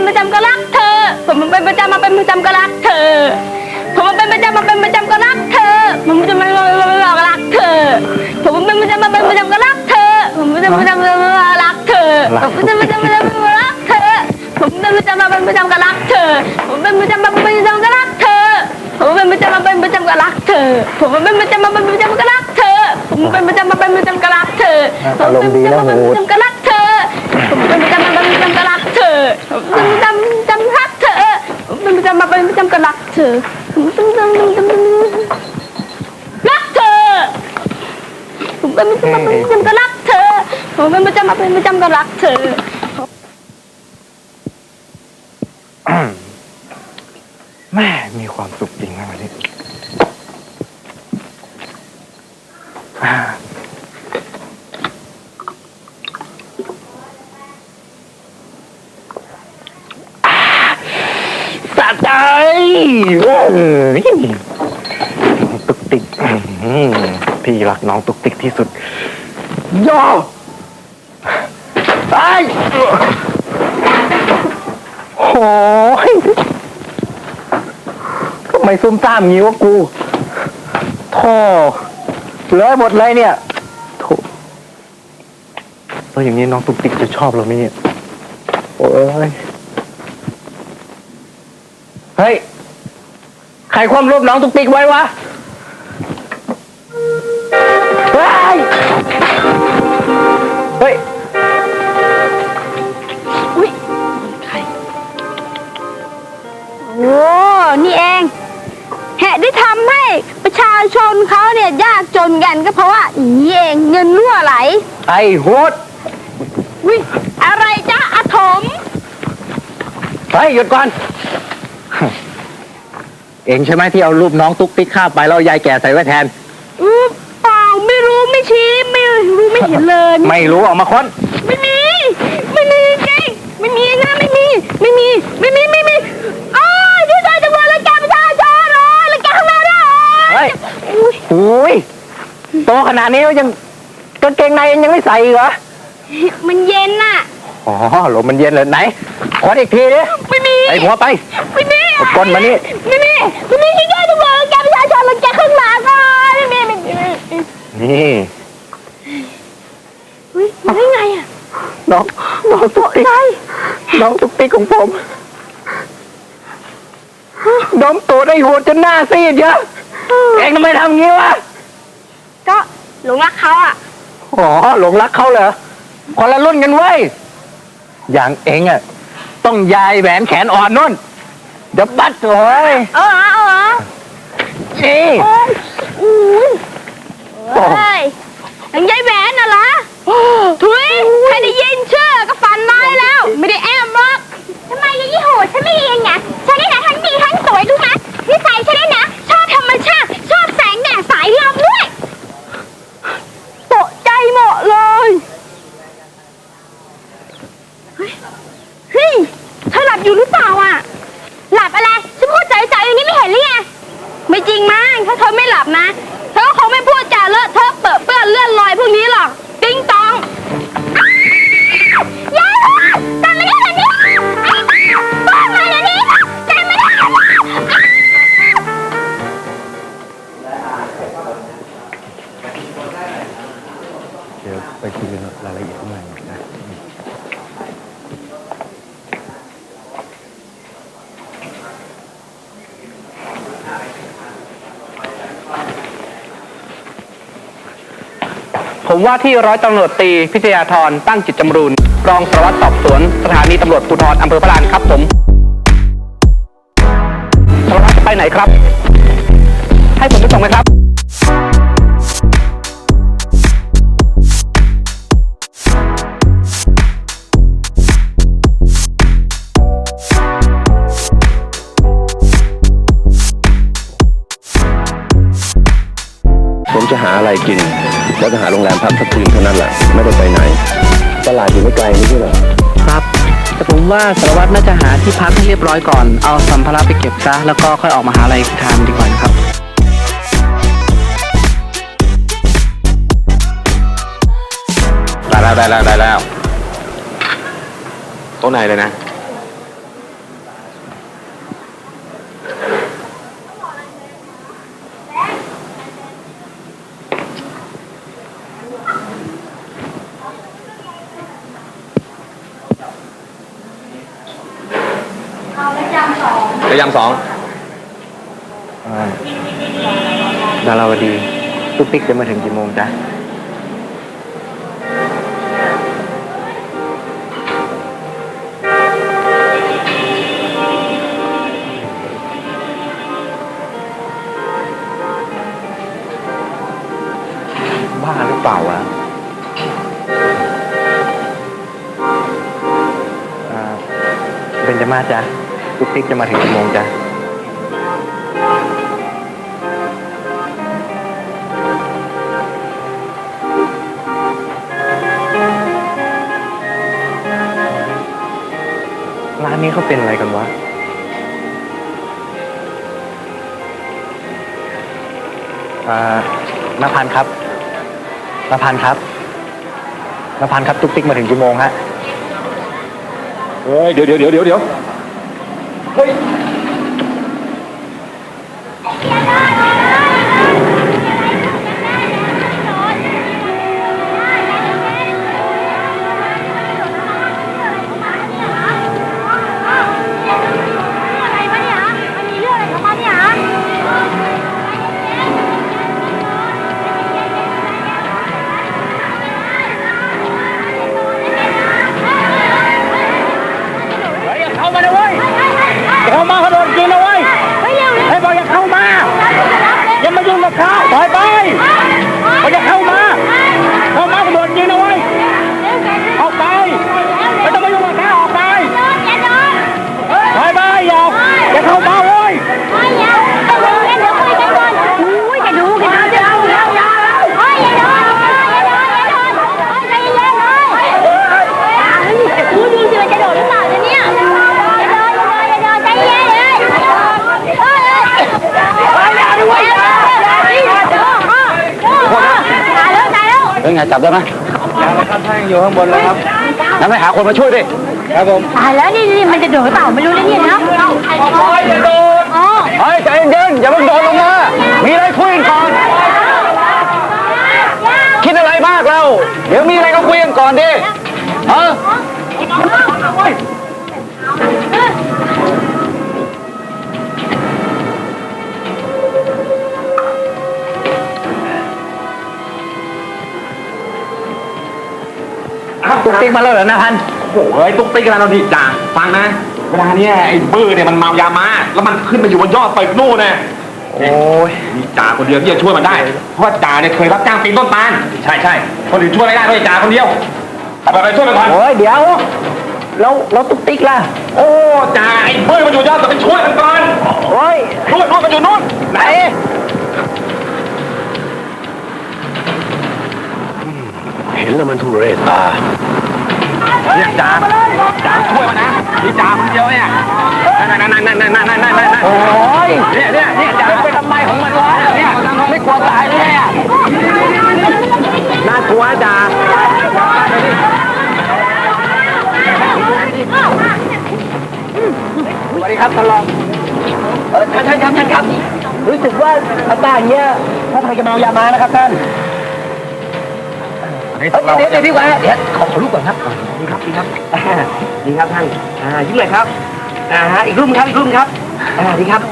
เป็นประจำก็รักเธอ ผมมาเป็นประจำมาเป็นประจำก็รักเธอ ผมมาเป็นประจำมาเป็นประจำก็รักเธอ ผมจะมารักเธอ ผมเป็นประจำมาเป็นประจำก็รักเธอ ผมเป็นประจำมารักเธอ ผมเป็นประจำมารักเธอ ผมเป็นประจำมาเป็นประจำก็รักเธอ ผมเป็นประจำมาเป็นประจำก็รักเธอ ผมเป็นประจำมาเป็นประจำก็รักเธอ ผมเป็นประจำมาเป็นประจำก็รักเธอผมเป็นประจำมาเป็นประจำก็รักเธออารมณ์ดีนะผมเป็นโหประจำก็รักเธอผมเป็นประจำมาเป็นประจำก็รัก จำจำรักเธอมเป็นประจำมาเป็นประจำก็รักเธอผมเป็นประจำจำจำรักเธอผมเป็นประจำมาเป็นประจำก็รักเธอผมเป็นประจำมาเป็นประจำก็รักเธอ แม่มีความสุขจริงนะวันนี้อ่าอ่าสะใจเว้ยน้อง ตุกติกพี่รักน้องตุกติกที่สุดย่อไปโอ้ยทำไมซุ่มซ่ามงี้วะกูท่เลอะหมดเลยเนี่ยโถแล้วอย่างนี้น้องตุกติกจะชอบเราไหมเนี่ย โอ้ย เฮ้ย รความรูปน้องตุ๊กติ๊กไว้วะเฮ้ยเฮ้ยอุ้ยใครโอ้นี่เองเหตุที่ทำให้ประชาชนเขาเนี่ยยากจนกันก็เพราะว่าอย่างนี้เองเงินรั่วไหล ไอ้โหดวิอะไรจ๊ะอาถม เฮ้ยหยุดก่อน เองใช่ไหมที่เอารูปน้องตุ๊กติ๊กข้าบไปแล้วยายแก่ใส่ไว้แทน อือเปล่าไม่รู้ไม่ชี้ไม่รู้ไม่เห็นเลย ไม่รู้ออกมาค้น ไม่มี ไม่มีจริงไม่มีนะไม่มี ไม่มี ไม่มี ไม่มีอ้าวที่ใจจังเลยรังแกประชาชนเลยรังแกข้างหน้าด้วยเฮ้ย อุ้ยโอ้ยโตขนาดนี้แล้วยังกางเกงในยังไม่ใส่อีกเหรอ มันเย็นน่ะ อ๋อลมมันเย็นเลยไหน ขออีกทีดิไม่มีใส่หัวไปไม่มีเอาก้นมานี่ไม่มีไม่มีที่ใจจังเลยรังแกประชาชนรังแกข้างหลังอะไม่มีไม่มีนี่อุ้ยมาได้ไงอะน้องน้องตุ๊กติ๊กน้องตุ๊กติ๊กของผมดมตัวได้หัวจนหน้าซีดเยอะเองทำไมทำงี้วะก็หลงรักเขาอะอ๋อหลงรักเขาเหรอคนละรุ่นกันเว้ยอย่างเองอะ ต้องยายแหวนแขนอ่อนนุ่น เดี๋ยวบัดโอ้ยเออเหรอเออเหรอนี่โอ้ยอุ้ยโอ้เฮ้ยยังยายแหวนน่ะเหรอถุยใครได้ยินเชื่อก็ฝันน้อยแล้ว ไม่ได้แอมหรอกทำไมยายยี่โหดฉันไม่เองไงฉันนี่นะทั้งดีทั้งสวยรู้ไหมนิสัย เดี๋ยวไปคุยกันรายละเอียดข้างในนะผมว่าที่ร้อยตำรวจตีพิทยาธรตั้งจิตจำรูนรองสารวัตรสอบสวน สถานีตำรวจภูธรอำเภอพระลานครับผมสารวัตรไปไหนครับ ให้ผมไปส่งไหมครับ จะหาอะไรกิน แล้วก็หาโรงแรมพักสักคืนเท่านั้นแหละไม่ได้ไปไหน ตลาดอยู่ไม่ไกลไม่ใช่เหรอครับแต่ผมว่าสารวัตรน่าจะหาที่พักให้เรียบร้อยก่อน เอาสัมภาระไปเก็บซะแล้วก็ค่อยออกมาหาอะไรทานดีกว่านะครับได้แล้วได้แล้วได้แล้วโต๊ะไหนเลยนะ เดี๋ยวยำสองอ่าดาราวดีตุ๊กติ๊กจะมาถึงกี่โมงจ๊ะบ้าหรือเปล่าวะอ่าเบนจะมาจ๊ะ ตุ๊กติ๊กจะมาถึงกี่โมงจ๊ะร้านนี้เขาเป็นอะไรกันวะ อ่านพันธ์ครับนพันธ์ครับนพันธ์ครับ ตุ๊กติ๊กมาถึงกี่โมงฮะ เฮ้ยเดี๋ยวเดี๋ยวเดี๋ยวเดี๋ยว Yeah. ไงจับได้ไหมยังครับท่านอยู่ข้างบนแล้วครับงั้นไปหาคนมาช่วยดิครับผมตายแล้วนี่นี่มันจะโดดหรือเปล่าไม่รู้นะเนี่ยนะอย่าโดนอ๋อเฮ้ยใจเย็นๆอย่าเพิ่งโดนลงมามีอะไรคุยกันก่อน คิดอะไรมากเรา เดี๋ยวมีอะไรก็คุยกันก่อนดิเอ ตุ๊กติ๊กมาแล้วเหรอนะพันโอ้โหเฮ้ยตุ๊กติ๊กอะไรเราดิจ่าฟังนะ เวลาเนี้ยไอ้บื้อเนี่ยมันเมายามา แล้วมันขึ้นมาอยู่บนยอดตึกนู่นน่ะโอ้ยมีจ่าคนเดียวที่จะช่วยมันได้ เพราะว่าจ่าเนี่ยเคยรับจ้างปีนต้นตาล ใช่ใช่คนอื่นช่วยไม่ได้ด้วยจ่าคนเดียวไปไปช่วยมันก่อน โอ้ยเดี๋ยว แล้วแล้วตุ๊กติ๊กล่ะ โอ้จ่าไอ้บื้อมันอยู่ยอดตึกไปช่วยมันก่อนโอ้ยนู่นนู่นมันอยู่นู่นไหน เห็นแล้วมันทุเรศตาเรียกจ่าจ่าช่วยมานะนี่จ่าคนเดียวเนี่ยนั่นนั่นนั่นนั่นนั่นนั่นนั่นโอ้ยเนี่ยเนี่ยเนี่ยจ่าเป็นทำไมของมันวะเนี่ยไม่กลัวตายเลยอะน่ากลัวจ่าสวัสดีครับท่านรองเออท่านท่านครับท่านครับ รู้สึกว่าอาการเนี้ยท่านใครจะเมายามานะครับท่าน เดี๋ยวเดี๋ยวพี่วะเดี๋ยวขอขอรูปก่อนครับดีครับดีครับอ่าดีครับท่านอ่ายิ้มเลยครับอ่าฮะอีกรูปครับอีกรูปครับอ่าดีครับ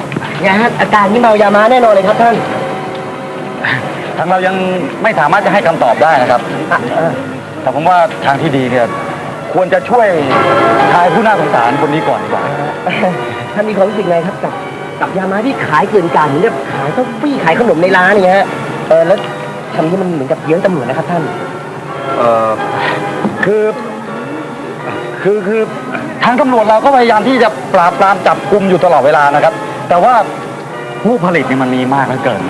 เนี่ยฮะอาการนี้เมายามาแน่นอนเลยครับท่านทางเรายังไม่สามารถจะให้คำตอบได้นะครับ อะเออแต่ผมว่าทางที่ดีเนี่ยควรจะช่วยชายผู้น่าสงสารคนนี้ก่อนดีกว่า ท่านมีความรู้สึกไงครับกับกับยามาที่ขายเกินการเหมือนกับขายต้องปี้ขายขนมในร้านอย่างเงี้ยฮะเออแล้วทำนี้มันเหมือนกับเยื้องตำรวจนะครับท่าน เออคือคือคือทางตำรวจเราก็พยายามที่จะปราบปรามจับกลุ่มอยู่ตลอดเวลานะครับ แต่ว่าผู้ผลิตเนี่ยมันมีมากเหลือเกิน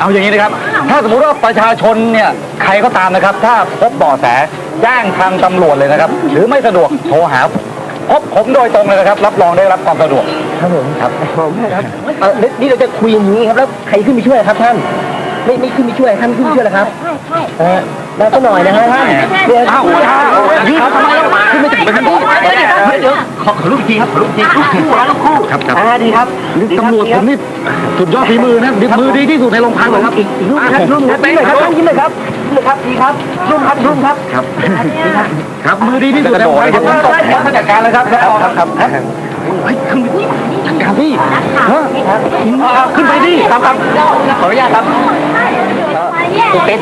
เอาอย่างนี้นะครับ ถ้าสมมุติว่าประชาชนเนี่ยใครก็ตามนะครับ ถ้าพบเบาะแสแจ้งทางตำรวจเลยนะครับ หรือไม่สะดวกโทรหาพบผมโดยตรงเลยนะครับ รับรองได้รับความสะดวกครับผมครับผมครับเออนี่นี่เราจะคุยอย่างนี้ครับแล้วใครขึ้นไปช่วยครับท่าน ไม่ไม่ขึ้นไปช่วยท่านขึ้นไปช่วยเหรอครับใช่ใช่เออแล้วก็หน่อยนะฮะท่านเดี๋ยวอ้าวอ้าวอ้าวยืนทำไมล่ะขึ้นไปถึงไปทันทีเดี๋ยวขอขอลูกทีครับขอลูกทีลูกคู่นะลูกคู่ครับครับอ่าดีครับตำรวจผมนี่สุดยอดฝีมือนะมือดีที่สุดในโรงพักเลยครับอีกลูกครับลูกครับยิ้มเลยครับยิ้มเลยครับยิ้มเลยครับดีครับลูกครับลูกครับครับครับมือดีที่สุดในโรงพักผมตบจัดการเลยครับครับครับเฮ้ยขึ้นไปจัดการพี่ฮะขึ้นไปดิครับครับขออนุญาตครับตุ๊ กเป๊ก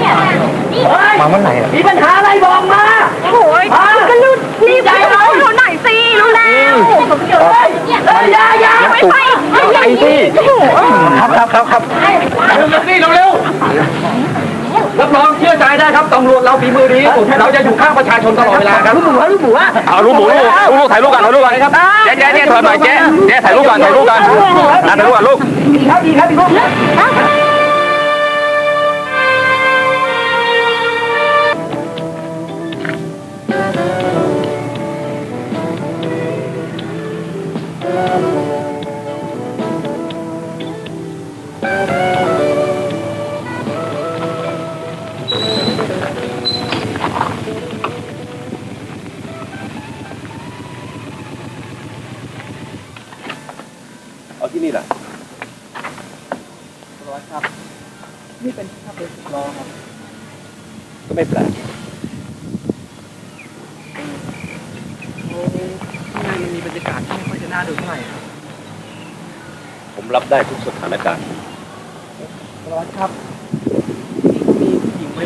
มาเมื่อไหร่อะมีปัญหาอะไรบอกมาโอ้ยก็รุดรีบไปเอาหนูหน่อยสิรู้แล้วเฮ้ยอย่าอย่าไม่ไปไปสิครับครับครับครับเร็วนี่เร็วรับรองเชื่อใจได้ครับตำรวจเราฝีมือดีที่สุดเราจะอยู่ข้างประชาชนตลอดเวลาครับลูกหมูลูกหมูเอาลูกหมูลูกลูกลูกถ่ายรูปก่อนถ่ายรูปก่อนครับเจ๊เจ๊เจ๊ถอยหน่อยเจ๊เจ๊ถ่ายรูปก่อนถ่ายรูปก่อนอะถ่ายรูปก่อนลูกครับดีครับดีลูก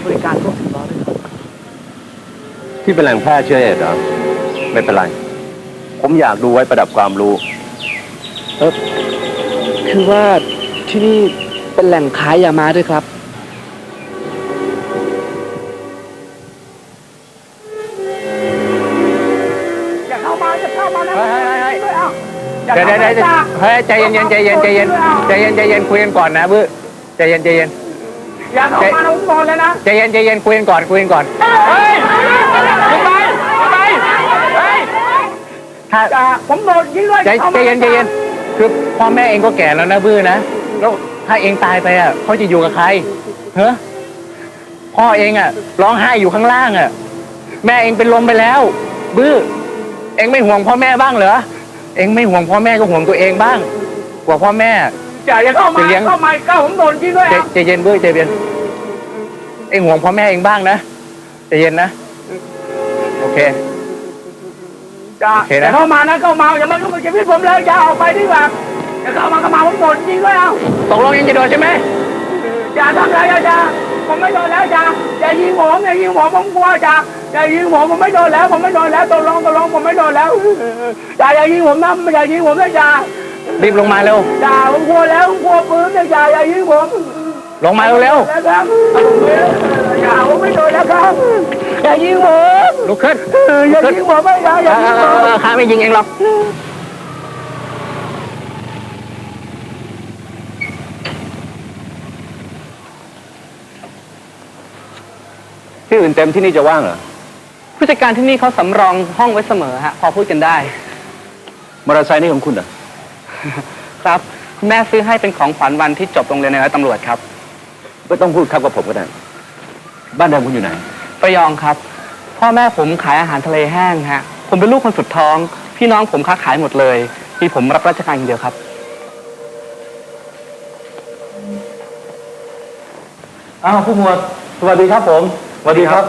บริการพวกสิบล้อด้วยครับ ที่เป็นแหล่งแพร่เชื้อเอดส์เหรอไม่เป็นไร ผมอยากดูไว้ประดับความรู้คือว่าที่นี่เป็นแหล่งขายยามาด้วยครับเดี๋ยวเดี๋ยวเดี๋ยวเฮ้ยใจเย็นๆใจเย็นใจเย็นใจเย็นใจเย็นคุยกันก่อนนะบื้อใจเย็นใจเย็น อย่าเข้ามาน้องบอลเลยนะใจเย็นใจเย็นคุยกันก่อนคุยกันก่อนเฮ้ยไปไปไปถ้าจ่าผมโดนยิงด้วยใจใจเย็นใจเย็นคือพ่อแม่เองก็แก่แล้วนะบื้อนะแล้วถ้าเองตายไปอะเขาจะอยู่กับใครเฮ้พ่อเองอะร้องไห้อยู่ข้างล่างอะแม่เองเป็นลมไปแล้ว บื้อ เองไม่ห่วงพ่อแม่บ้างเหรอเองไม่ห่วงพ่อแม่ก็ห่วงตัวเองบ้างกว่าพ่อแม่ จ่าอย่าเข้ามาจะเลี้ยง เข้ามาเข้าผมโดนยิงด้วยใจอะใจเย็นเว้ยใจเย็นเอ็งห่วงพ่อแม่เองบ้างนะใจเย็นนะ โอเค จ่าโอเคนะ อย่าเข้ามานะเข้ามาอย่ามายุ่งกับชีวิตผมเลยอย่าออกไปดีกว่าอย่าเข้ามาเข้ามาผมโดนยิงด้วยเอาตกลงยังจะโดนใช่ไหมอย่าทำอะไรอะจ่าผมไม่โดนแล้วจ่าอย่ายิงผมอย่ายิงผมผมกลัวจ่าอย่ายิงผมผมไม่โดนแล้ว ผมไม่โดนแล้วตกลงตกลงผมไม่โดนแล้วจ่าอย่ายิงผมนะอย่ายิงผมนะจ่า รีบลงมาเร็วจ่าผมกลัวแล้วผมกลัวปืนนะจ่าอย่ายิงผมลงมาเร็วแล้วครับอย่าผมไม่โดนแล้วครับอย่ายิงผมๆลุกขึ้นอย่ายิงผมไม่ได้อย่ายิงผมข้าไม่ยิงเองหรอกที่อื่นเต็มที่นี่จะว่างเหรอผู้จัดการที่นี่เขาสำรองห้องไว้เสมอฮะพอพูดกันได้มอเตอร์ไซค์นี่ของคุณเหรอ ครับคุณแม่ซื้อให้เป็นของขวัญวันที่จบโรงเรียนในร้อยตำรวจครับไม่ต้องพูดครับกับผมก็ได้บ้านเดิมคุณอยู่ไหน ประยองครับ พ่อแม่ผมขายอาหารทะเลแห้งฮะ ผมเป็นลูกคนสุดท้อง พี่น้องผมค้าขายหมดเลยมีผมรับราชการอย่างเดียวครับอ้าวผู้หมวดสวัสดีครับผมสวัสดีครับ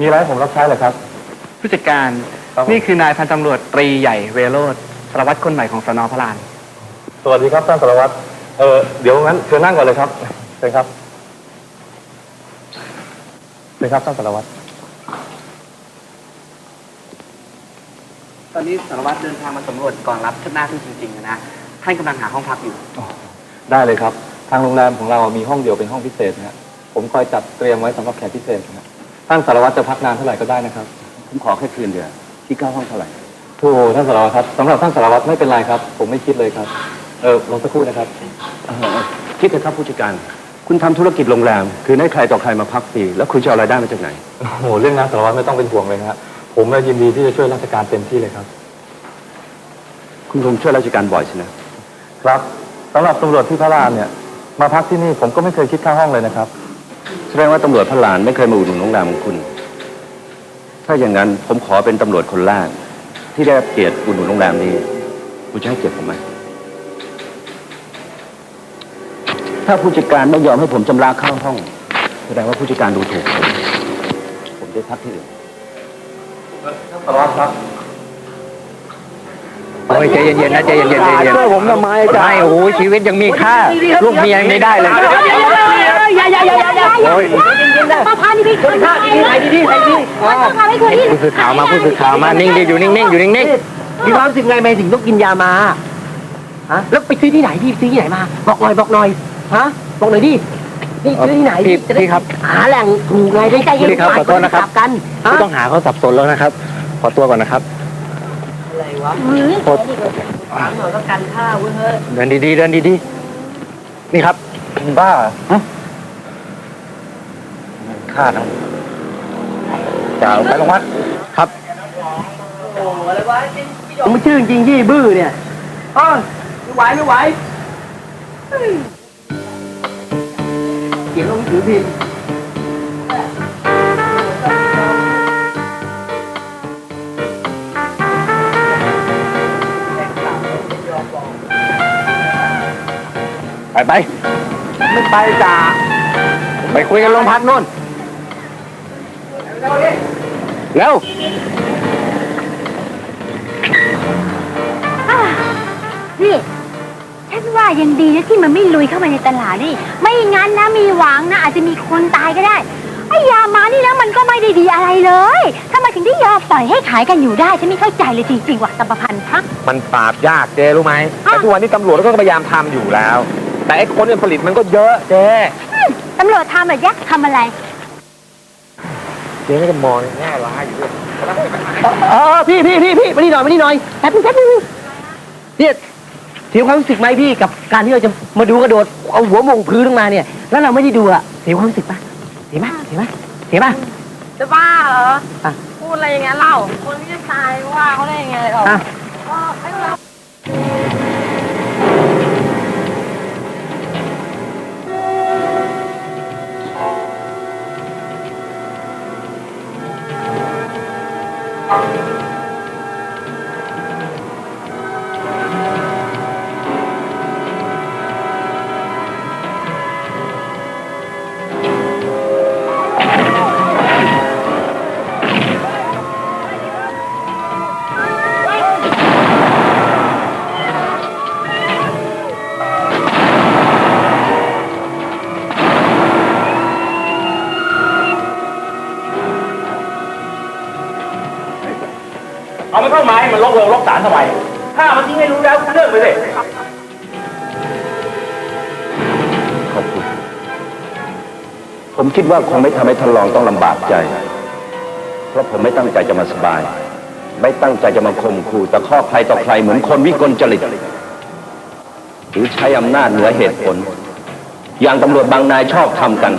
มีอะไรให้ผมรับใช้เหรอครับ ผู้จัดการครับผม นี่คือนายพันตำรวจตรีใหญ่เวโรธ สารวัตรคนใหม่ของสนพระลาน สวัสดีครับท่านสารวัตร เออเดี๋ยวงั้นเชิญนั่งก่อนเลยครับเชิญครับเชิญครับท่านสารวัตร ตอนนี้สารวัตรเดินทางมาสำรวจก่อนรับหน้าที่จริงๆนะท่านกำลังหาห้องพักอยู่ ได้เลยครับ ทางโรงแรมของเรามีห้องเดียวเป็นห้องพิเศษนะฮะผมคอยจัดเตรียมไว้สำหรับแขกพิเศษนะฮะท่านสารวัตรจะพักนานเท่าไหร่ก็ได้นะครับ ผมขอแค่คืนเดียวที่เก้าห้องเท่าไหร่ โอ้ท่านสารวัตรครับสำหรับท่านสารวัตรไม่เป็นไรครับ ผมไม่คิดเลยครับ เออลองสักครู่นะครับคิดเถอะครับผู้จัดการ คุณทำธุรกิจโรงแรม คือให้ใครต่อใครมาพักฟรีแล้วคุณจะเอารายได้มาจากไหน โอ้โหเรื่องนั้นสารวัตรไม่ต้องเป็นห่วงเลยนะฮะผมน่ะยินดีที่จะช่วยราชการเต็มที่เลยครับ คุณคงช่วยราชการบ่อยใช่ไหมครับสำหรับตำรวจที่พระรามเนี่ย มาพักที่นี่ผมก็ไม่เคยคิดค่าห้องเลยนะครับ แสดงว่าตำรวจพระลานไม่เคยมาอุดหนุนโรงแรมของคุณ ถ้าอย่างนั้นผมขอเป็นตำรวจคนแรก ที่ได้รับเกียรติอุดหนุนโรงแรมนี้คุณจะให้เกียรติผมไหมถ้าผู้จัดการไม่ยอมให้ผมชำระค่าห้องแสดงว่าผู้จัดการดูถูกผมผมได้พักที่อื่น โอ้ยใจเย็นๆนะใจเย็นๆใจเย็นๆช่วยผมทำไมจ๊ะไม่โอ้โหชีวิตยังมีค่าลูกเมียยังไม่ได้เลยอย่าอย่าอย่าอย่าอย่าโอ้ยประพานนี่พี่คนท่าดีดีดีดีดีประพานไม่เคยที่ผู้สื่อข่าวมาผู้สื่อข่าวมานิ่งดีอยู่นิ่งๆอยู่นิ่งมีความรู้สึกไงไม่ถึงต้องกินยามาฮะแล้วไปซื้อที่ไหนพี่ซื้อที่ไหนมาบอกหน่อยบอกหน่อยฮะบอกหน่อยดินี่ซื้อที่ไหนๆพี่จะได้พี่ครับหาแหล่งถูกไงได้ใจเย็นพี่ครับขอโทษนะครับกลักันฮะผู้ต้องหาเขาสับสนแล้วนะครับ ขอตัวก่อนนะครับ อะไรวะโทษถามหน่อยก็กันข้าวเว้ยเฮ้ยเดินดีๆเดินดีๆ นี่ครับบ้าฮะฆ่าทั้งจ่าไปโรงพักครับผมไม่ชื่อจริงยี่บื้อเนี่ยเออไม่ไหวไม่ไหวเฮ้ยเขียนลงถือพิมพ์ ไปไป ไม่ไปจ่าไปคุยกันโรงพักโน่นเร็วนี่ ฉันว่ายังดีนะที่มันไม่ลุยเข้ามาในตลาดนี่ ไม่งั้นนะมีหวังนะ อาจจะมีคนตายก็ได้ ไอ้ยามานี่นะมันก็ไม่ได้ดีอะไรเลยทำไมถึงได้ยอมปล่อยให้ขายกันอยู่ได้ ฉันไม่เข้าใจเลยจริงๆว่ะตำประพันธ์พักมันปราบยากเจ๊รู้ไหมไอ้ทุกวันนี้ตำรวจก็พยายามทำอยู่แล้ว แต่ไอ้คนเนี่ยผลิตมันก็เยอะเจ๊ตำรวจทำแบบยักษ์ทำอะไร เจ๊ก็จะมองในแง่ร้ายอยู่ด้วยเออพี่พี่พี่พี่มานี่หน่อยมานี่หน่อยแป๊บนึงแป๊บนึงเนี่ยเสียความรู้สึกไหมพี่กับการที่เราจะมาดูกระโดดเอาหัวมงพื้นลงมาเนี่ย แล้วเราไม่ได้ดูอะเสียความรู้สึกปะเสียปะเสียปะเสียปะจะบ้าเหรออะพูดอะไรอย่างเงี้ยเล่าคนที่จะตายว่าเขาได้ยังไงหรออะก็ให้เราเอา สารทำไมถ้ามันทิ้งให้รู้แล้วเลิกไปเลยขอบคุณ ผมคิดว่าคงไม่ทำให้ท่านรองต้องลำบากใจ เพราะผมไม่ตั้งใจจะมาสบาย ไม่ตั้งใจจะมาข่มขู่ตะคอกใครต่อใครเหมือนคนวิกลจริต หรือใช้อำนาจเหนือเหตุผล อย่างตำรวจบางนายชอบทำกัน